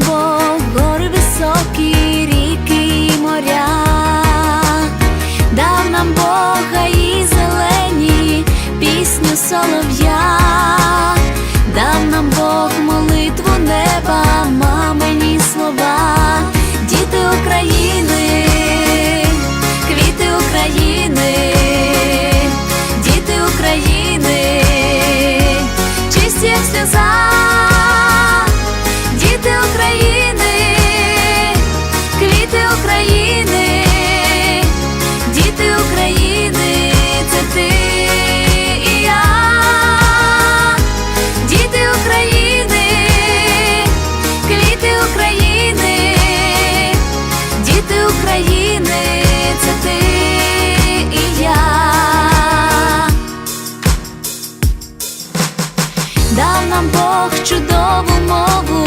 небо, гори високі, ріки і моря, дав нам Бога і зелені, пісню солов'я, дав нам Бог. України, квіти України, діти України, це ти і я, діти України, квіти України, діти України, це ти і я. Дав нам Бог чудову мову,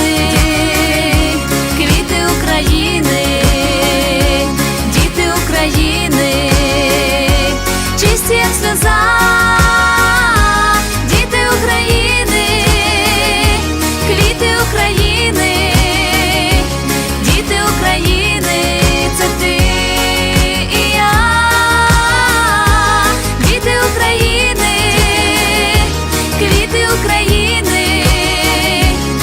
всіх сльозах.